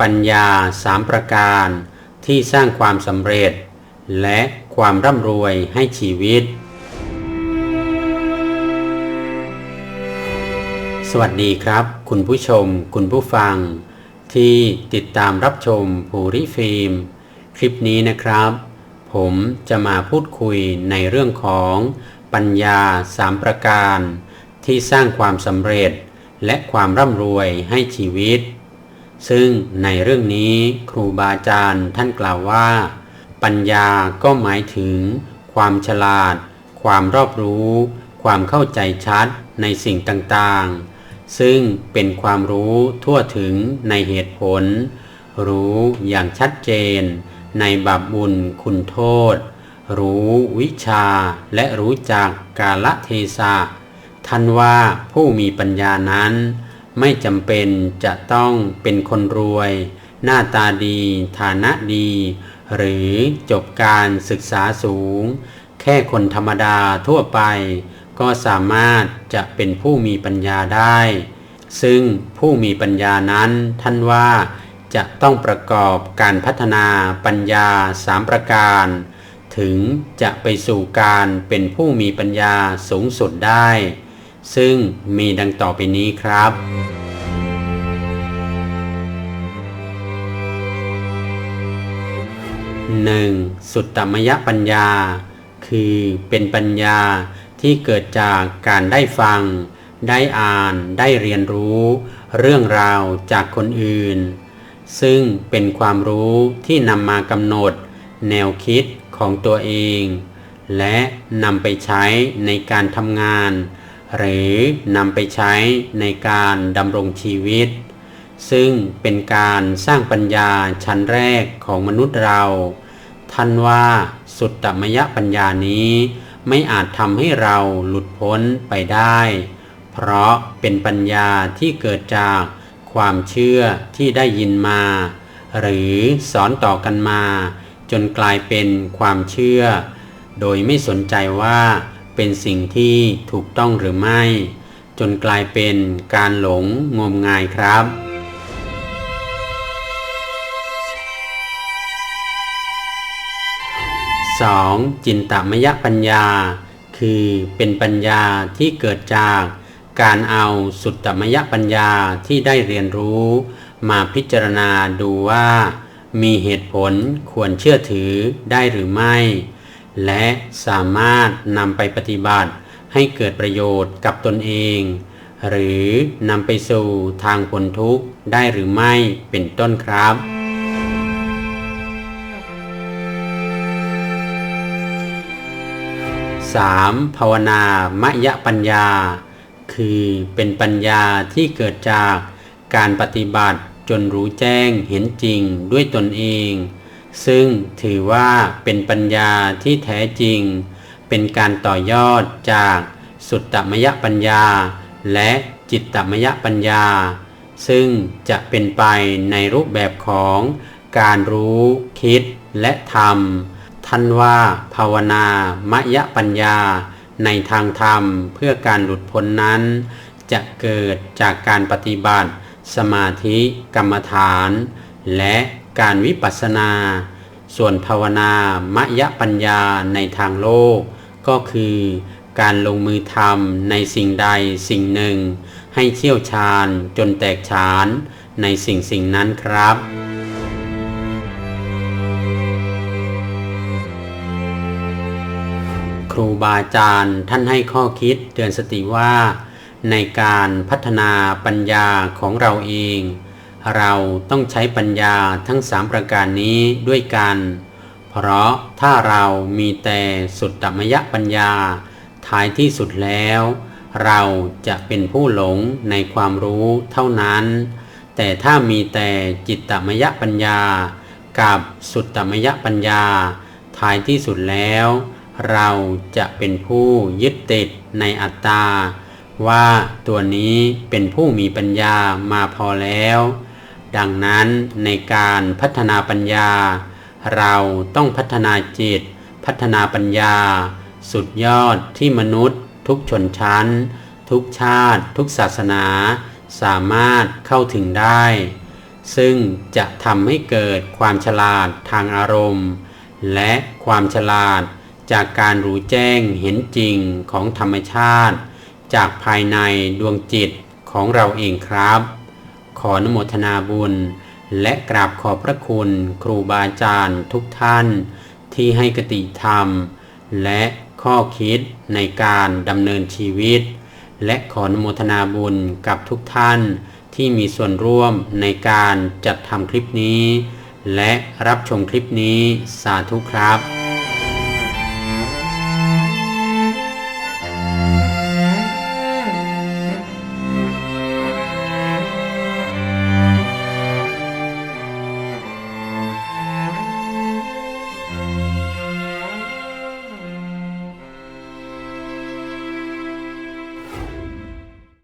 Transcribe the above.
ปัญญาสามประการที่สร้างความสำเร็จ และความร่ำรวยให้ชีวิต สวัสดีครับ คุณผู้ชม คุณผู้ฟัง ที่ติดตามรับชมภูริฟิล์ม คลิปนี้นะครับ ผมจะมาพูดคุยในเรื่องของปัญญาสามประการ ที่สร้างความสำเร็จ และความร่ำรวยให้ชีวิต ซึ่งในเรื่องนี้ครูบาอาจารย์ท่านกล่าวว่า ปัญญาก็หมายถึง ความฉลาด ความรอบรู้ ความเข้าใจชัดในสิ่งต่างๆ ซึ่งเป็นความรู้ทั่วถึงในเหตุผล รู้อย่างชัดเจน ในบาปบุญคุณโทษ รู้วิชาและรู้จักกาลเทศะท่านว่าผู้มีปัญญานั้น ไม่จำเป็นจะต้องเป็นคนรวย หน้าตาดี ฐานะดี หรือจบการศึกษาสูง แค่คนธรรมดาทั่วไป ก็สามารถจะเป็นผู้มีปัญญาได้ ซึ่งผู้มีปัญญานั้นท่านว่าจะต้องประกอบการพัฒนาปัญญาสามประการ ถึงจะไปสู่การเป็นผู้มีปัญญาสูงสุดได้ ซึ่งมีดังต่อไปนี้ครับ 1. สุตตมยปัญญา คือเป็นปัญญาที่เกิดจากการได้ฟัง ได้อ่าน ได้เรียนรู้ เรื่องราวจากคนอื่น ซึ่งเป็นความรู้ที่นำมากำหนด แนวคิดของตัวเอง และนำไปใช้ในการทำงาน หรือนำไปใช้ในการดำรงชีวิต ซึ่งเป็นการสร้างปัญญาชั้นแรกของมนุษย์เรา ท่านว่าสุตตมยปัญญานี้ไม่อาจทำให้เราหลุดพ้นไปได้ เพราะเป็นปัญญาที่เกิดจากความเชื่อที่ได้ยินมา หรือสอนต่อกันมา จนกลายเป็นความเชื่อ โดยไม่สนใจว่า เป็นสิ่งที่ถูกต้องหรือไม่ จนกลายเป็นการหลงงมงายครับ 2. จินตมยปัญญา คือเป็นปัญญาที่เกิดจากการเอาสุตตมยปัญญาที่ได้เรียนรู้ มาพิจารณาดูว่า มีเหตุผลควรเชื่อถือได้หรือไม่ และสามารถนำไปปฏิบัติให้เกิดประโยชน์กับตนเอง หรือนำไปสู่ทางพ้นทุกข์ได้หรือไม่เป็นต้นครับ 3. ภาวนามยปัญญา คือเป็นปัญญาที่เกิดจากการปฏิบัติจนรู้แจ้งเห็นจริงด้วยตนเอง ซึ่งถือว่าเป็นปัญญาที่แท้จริง เป็นการต่อยอดจากสุตตมยปัญญา และจิตตมยปัญญา ซึ่งจะเป็นไปในรูปแบบของการรู้คิดและทำท่านว่าภาวนามยปัญญา ในทางธรรมเพื่อการหลุดพ้นนั้น จะเกิดจากการปฏิบัติ สมาธิกรรมฐาน และ การวิปัสสนา ส่วนภาวนามยปัญญาในทางโลก ก็คือการลงมือทำในสิ่งใดสิ่งหนึ่ง ให้เชี่ยวชาญจนแตกฉานในสิ่งสิ่งนั้นครับครูบาอาจารย์ท่านให้ข้อคิดเตือนสติว่า ในการพัฒนาปัญญาของเราเอง เราต้องใช้ปัญญาทั้งสามประการนี้ด้วยกัน เพราะถ้าเรามีแต่สุตตมยปัญญา ท้ายที่สุดแล้ว เราจะเป็นผู้หลงในความรู้เท่านั้น แต่ถ้ามีแต่จิตตมยปัญญา กับสุตตมยปัญญา ท้ายที่สุดแล้ว เราจะเป็นผู้ยึดติดในอัตตาว่าตัวนี้เป็นผู้มีปัญญามาพอแล้ว ดังนั้นในการพัฒนาปัญญา เราต้องพัฒนาจิต พัฒนาปัญญา สุดยอดที่มนุษย์ ทุกชนชั้น ทุกชาติ ทุกศาสนา สามารถเข้าถึงได้ ซึ่งจะทำให้เกิดความฉลาดทางอารมณ์ และความฉลาดจากการรู้แจ้งเห็นจริงของธรรมชาติ จากภายในดวงจิตของเราเองครับ ขออนุโมทนาบุญ และกราบขอบพระคุณครูบาอาจารย์ทุกท่าน ที่ให้กติธรรม และข้อคิดในการดำเนินชีวิต และขออนุโมทนาบุญกับทุกท่าน ที่มีส่วนร่วมในการจัดทำคลิปนี้ และรับชมคลิปนี้สาธุครับ